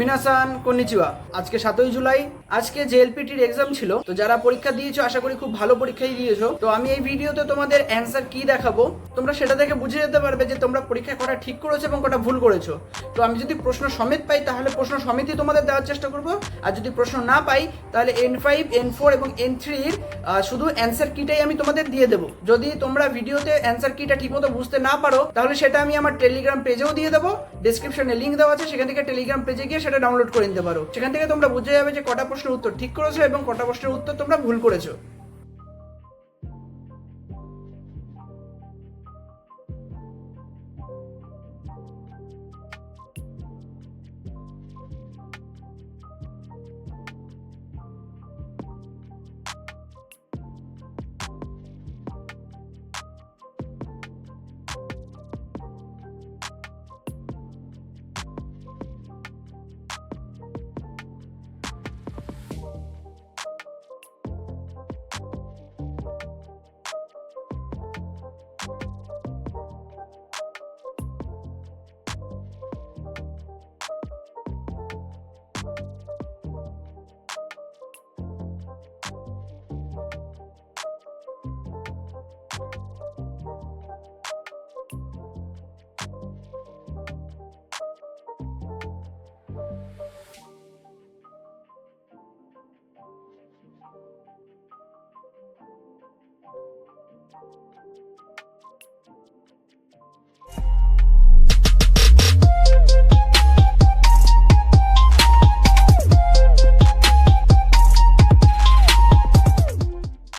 মিনাসান konnichiwa আজকে সাতই জুলাই, আজকে জেএলপিটির এক্সাম ছিল, তো যারা পরীক্ষা দিয়েছ, আশা করি খুব ভালো পরীক্ষাই দিয়েছ। তো আমি এই ভিডিওতে তোমাদের অ্যান্সার কি দেখাবো, তোমরা সেটা দেখে বুঝে যেতে পারবে যে তোমরা পরীক্ষা করা ঠিক করেছ এবং কটা ভুল করেছ। তো আমি যদি প্রশ্ন সমেত পাই, তাহলে প্রশ্ন সমেতই তোমাদের দেওয়ার চেষ্টা করব। আর যদি প্রশ্ন না পাই, তাহলে এন ফাইভ এন ফোর এবং এন থ্রির শুধু অ্যান্সার কিটাই আমি তোমাদের দিয়ে দেবো। যদি তোমরা ভিডিওতে অ্যান্সার কিটা ঠিকমতো বুঝতে না পারো, তাহলে সেটা আমি আমার টেলিগ্রাম পেজেও দিয়ে দেবো। ডিসক্রিপশনে লিঙ্ক দেওয়া আছে, সেখান থেকে টেলিগ্রাম পেজে গিয়ে সেটা ডাউনলোড করে নিতে পারো। সেখান থেকে তোমরা বুঝে যাবে যে কটা প্রশ্নের উত্তর ঠিক করেছ এবং কটা প্রশ্নের উত্তর তোমরা ভুল করেছ।